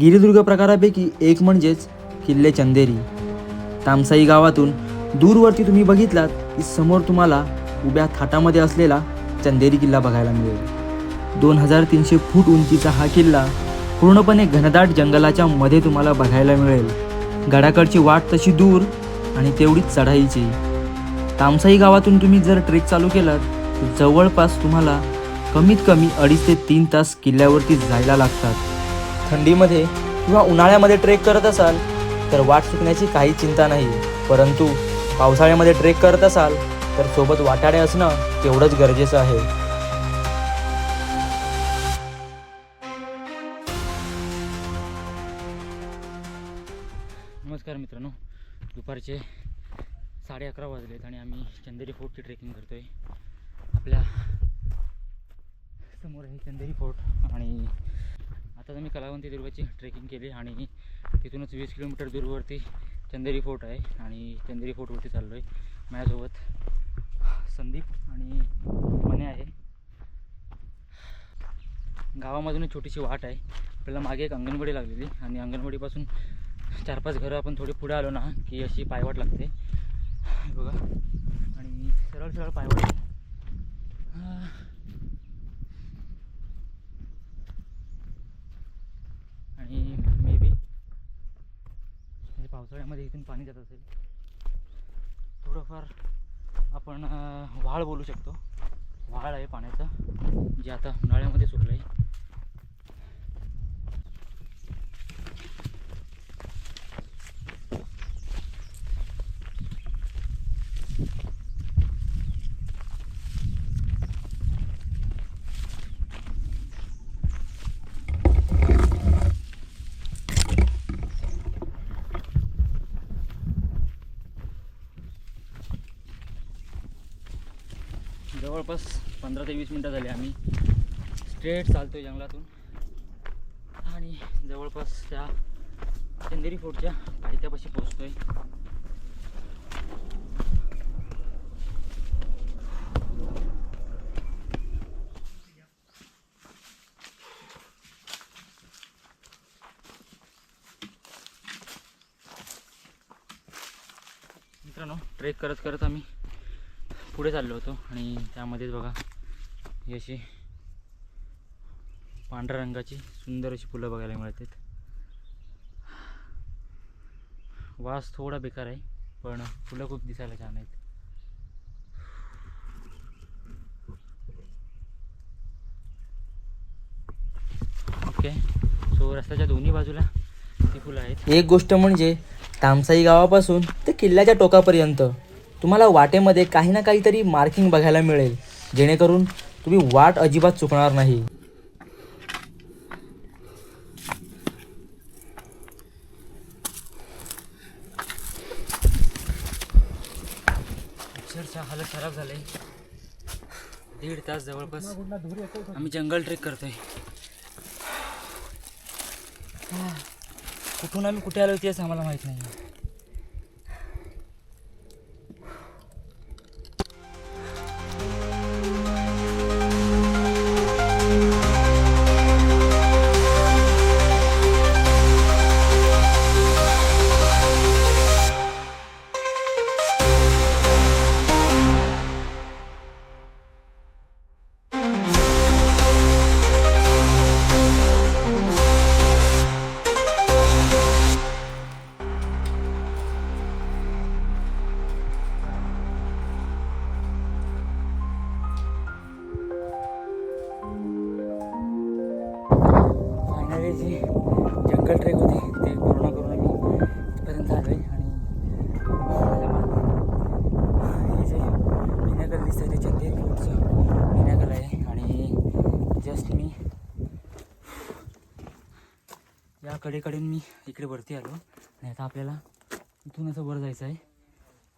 गिरिदुर्ग प्रकारापैकी एक म्हणजेच किल्ले चंदेरी. तामसाई गावातून दूरवरती तुम्ही बघितलात की समोर तुम्हाला उभ्या थाटामध्ये असलेला चंदेरी किल्ला बघायला मिळेल. दोन हजार तीनशे फूट उंचीचा हा किल्ला पूर्णपणे घनदाट जंगलाच्या मध्ये तुम्हाला बघायला मिळेल. गडाकडची वाट तशी दूर आणि तेवढीच चढाईची. तामसाई गावातून तुम्ही जर ट्रेक चालू केलात तर जवळपास तुम्हाला कमीत कमी अडीच ते तीन तास किल्ल्यावरती जायला लागतात. थंडीमध्ये किंवा उन्हाळ्यामध्ये ट्रेक करत असाल तर वाट चुकण्याची काही चिंता नाही. परंतु पावसाळ्यामध्ये ट्रेक करत असाल तर सोबत वाटाडे असणं तेवढंच गरजेचं आहे. नमस्कार मित्रांनो. दुपारचे साडे अकरा वाजलेत आणि आम्ही चंदेरी फोर्टची ट्रेकिंग करतोय. आपल्यासमोर आहे चंदेरी फोर्ट आणि आता मी कलावंती दुर्गाची ट्रेकिंग केली आणि तिथूनच वीस किलोमीटर दूरवरती चंदेरी फोर्ट आहे आणि चंदेरी फोर्टवरती चाललो आहे माझ्यासोबत संदीप आणि मने आहे. गावामधून एक छोटीशी वाट आहे. आपल्याला मागे एक अंगणवाडी लागलेली आणि अंगणवाडीपासून चार पाच घरं आपण थोडी पुढे आलो ना की अशी पायवाट लागते. बघा. आणि सरळ सरळ पायवाट आहे. हा. आणि मे बी म्हणजे पावसाळ्यामध्ये इथून पाणी जात असेल. थोडंफार आपण वाळ बोलू शकतो. व्हाळ आहे पाण्याचं जे आता उन्हाळ्यामध्ये सुकलं आहे जवळपास पंधरा ते वीस मिनटं झाली आम्ही. स्ट्रेट चालतोय जंगलातून. आणि जवळपास त्या चंदेरी फोर्टच्या पायथ्यापाशी पोचतोय मित्रांनो ट्रेक करत करत आम्ही पुढे चाललो होतो आणि त्यामध्येच बघा ही अशी पांढऱ्या रंगाची सुंदर अशी फुलं बघायला मिळतात. वास थोडा बेकार आहे पण फुलं खूप दिसायला छान आहेत. ओके सो रस्त्याच्या दोन्ही बाजूला ती फुलं आहेत. एक गोष्ट म्हणजे तामसाई गावापासून ते किल्ल्याच्या टोकापर्यंत. तुम्हाला वाटेमध्ये काही ना काहीतरी मार्किंग बघायला मिळेल. जेणेकरून तुम्ही वाट अजिबात चुकणार नाही. अक्षरशः हालत खराब झाले दीड तास जवळपास आम्ही जंगल ट्रेक करतोय. कुठून आम्ही कुठे आलो तेच आम्हाला माहीत नाही फायनली जी जंगल ट्रेक होती ते पूर्ण करून आम्ही इथपर्यंत आलो आहे आणि हे जे पिनाकल दिसतं ते चंदेरी फोर्टचं आहे. आणि जस्ट मी या कडेकडून मी इकडे वरती आलो. आणि आता आपल्याला इथून असं वर जायचं आहे.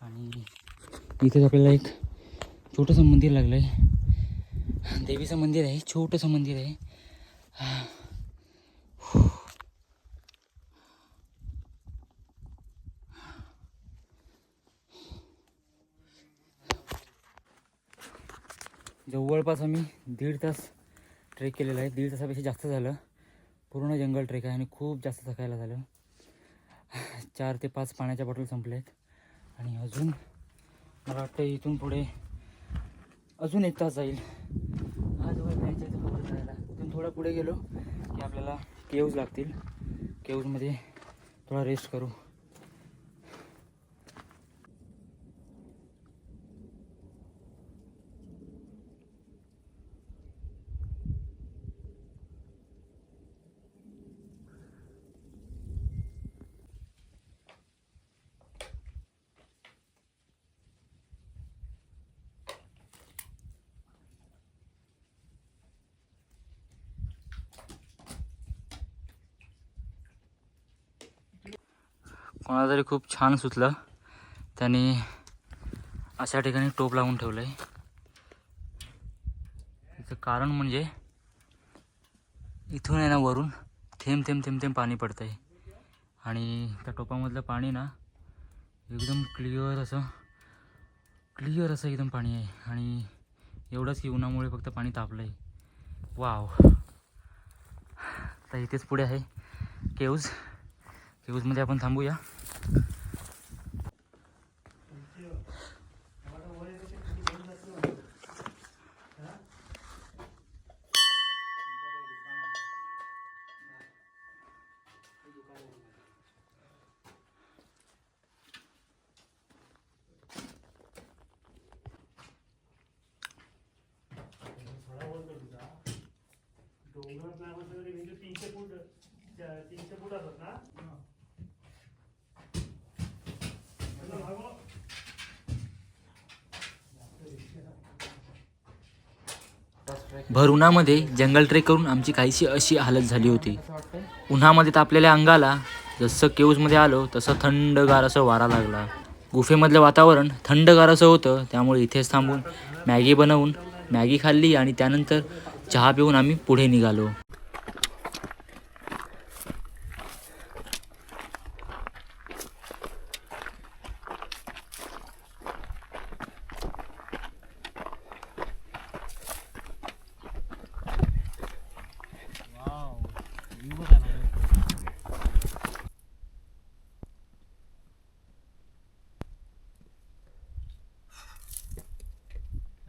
आणि इथेच आपल्याला एक छोटंसं मंदिर लागलं आहे देवीचं मंदिर आहे छोटंसं मंदिर आहे. जवळपास आम्ही दीड तास ट्रेक केलेला आहे. दीड तासापेक्षा जास्त झालं. पूर्ण जंगल ट्रेक आहे आणि खूप जास्त थकायला झालं. चार ते पाच पाण्याच्या बॉटल संपल्यात. आणि अजून मला वाटतं इथून पुढे अजून एक तास जाईल. आज वर जायचं आहे तर जायला. इथून थोडं पुढे गेलो की आपल्याला केव्ज लागतील. केव्जमध्ये थोडा रेस्ट करू. कोणाला तरी खूप छान सुचलं. त्याने अशा ठिकाणी टोप लावून ठेवलं आहे त्याचं कारण म्हणजे इथून आहे ना वरून थेंब थेंब थेंब थेंब पाणी पडतं आहे आणि त्या टोपामधलं पाणी ना एकदम क्लिअर असं क्लिअर असं एकदम पाणी आहे. आणि एवढंच की उन्हामुळे फक्त पाणी तापलं आहे वाव तर इथेच पुढे आहे. केव्ज केव्जमध्ये आपण थांबूया. म्हणजे तीनशे फूट तीनशे फूट असत ना? भर उन्हामध्ये जंगल ट्रेक करून आमची काहीशी अशी हालत झाली होती. उन्हामध्ये तापलेल्या अंगाला जसं केव्जमध्ये आलो तसं थंडगार असं वारा लागला. गुफेमधलं वातावरण थंडगार असं होतं त्यामुळे इथेच थांबून मॅगी बनवून मॅगी खाल्ली आणि त्यानंतर चहा पिऊन आम्ही पुढे निघालो.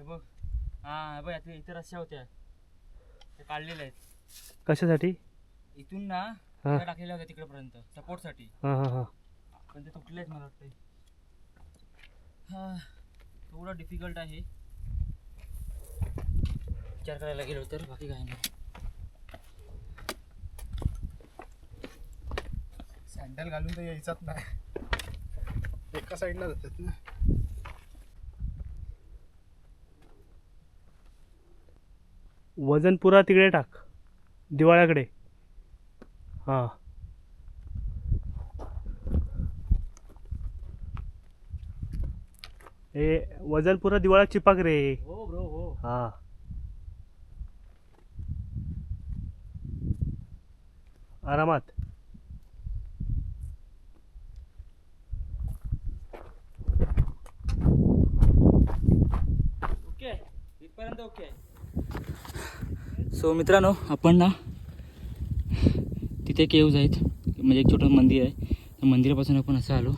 बघ. हा बघ इथे रस्त्या होत्या. ते काढलेल्या आहेत. कशासाठी? इथून ना हा. त्या टाकलेल्या होत्या तिकडेपर्यंत सपोर्टसाठी. हां हां हां. पण ते तुटलेच मला वाटतं हा थोडं डिफिकल्ट आहे. विचार करायला गेलो तर बाकी काही नाही. सँडल घालून तर यायचाच नाही. एका साईडला जातात ना. वजन पुरा तिकडे टाक. दिवाळ्याकडे. हां. ए वजन पुरा दिवाळा चिपाक रे. हो ब्रो हो. हा. आरामात. ओके इथपर्यंत ओके. सो मित्रांनो आपण ना तिथे केव्ज आहेत म्हणजे एक छोटं मंदिर आहे. त्या मंदिरापासून आपण असं आलो.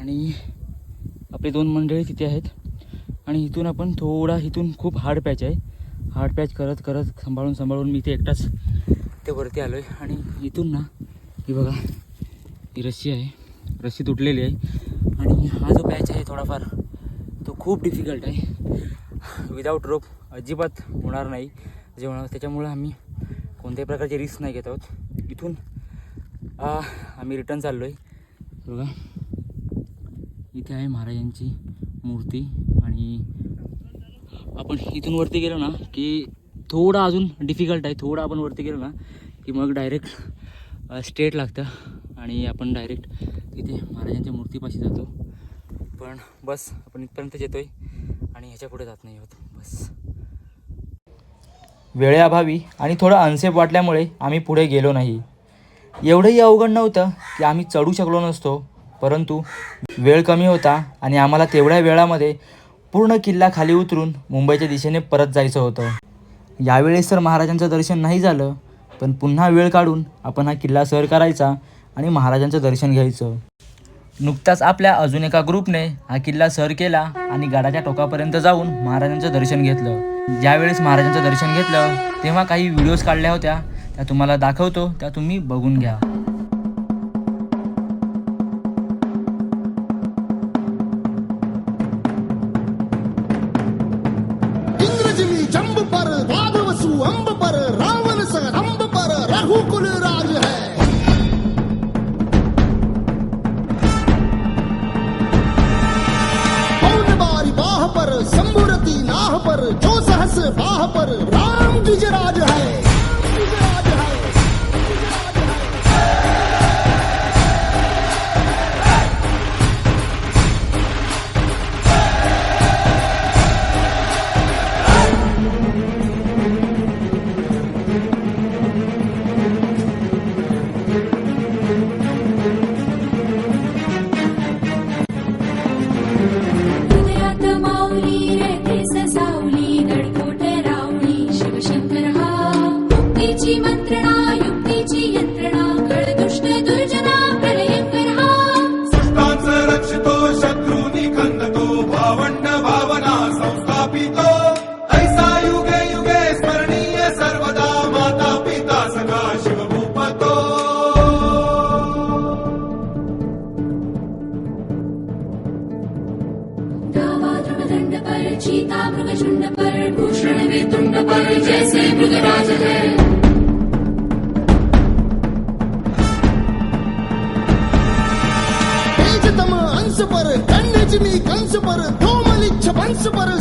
आणि आपले दोन मंडळी तिथे आहेत. आणि इथून आपण थोडा इथून खूप हार्ड पॅच आहे. हार्ड पॅच करत करत सांभाळून सांभाळून मी इथे एकटाच ते वरती आलो आहे आणि इथून ना ही बघा ही रस्सी आहे. रस्सी तुटलेली आहे. आणि हा जो पॅच आहे थोडाफार तो खूप डिफिकल्ट आहे. विदाऊट रोप अजिबात होणार नाही. जेवण त्याच्यामुळं आम्ही कोणत्याही प्रकारची रिस्क नाही घेत आहोत. इथून आम्ही रिटर्न चाललो आहे बघा. इथे आहे महाराजांची मूर्ती आणि आपण इथून वरती गेलो ना की थोडा अजून डिफिकल्ट आहे. थोडा आपण वरती गेलो ना की मग डायरेक्ट स्टेट लागतं आणि आपण डायरेक्ट तिथे महाराजांच्या मूर्तीपाशी जातो. पण बस आपण इथपर्यंतच आहे आणि ह्याच्या पुढे जात नाही आहोत. बस. वेळेअभावी आणि थोडं अनसेफ वाटल्यामुळे आम्ही पुढे गेलो नाही. एवढंही अवघड नव्हतं की आम्ही चढू शकलो नसतो परंतु वेळ कमी होता आणि आम्हाला तेवढ्या वेळामध्ये पूर्ण किल्ला खाली उतरून मुंबईच्या दिशेने परत जायचं होतं. यावेळेस तर महाराजांचं दर्शन नाही झालं पण पुन्हा वेळ काढून आपण हा किल्ला सर करायचा आणि महाराजांचं दर्शन घ्यायचं. नुकताच आपल्या अजून एका ग्रुपने हा किल्ला सर केला आणि गडाच्या टोकापर्यंत जाऊन महाराजांचं दर्शन घेतलं. ज्यावेळेस महाराजांचं दर्शन घेतलं तेव्हा काही व्हिडिओज काढल्या होत्या. त्या तुम्हाला दाखवतो त्या तुम्ही बघून घ्या. पर जो सहस बाह पर அவன் Once upon a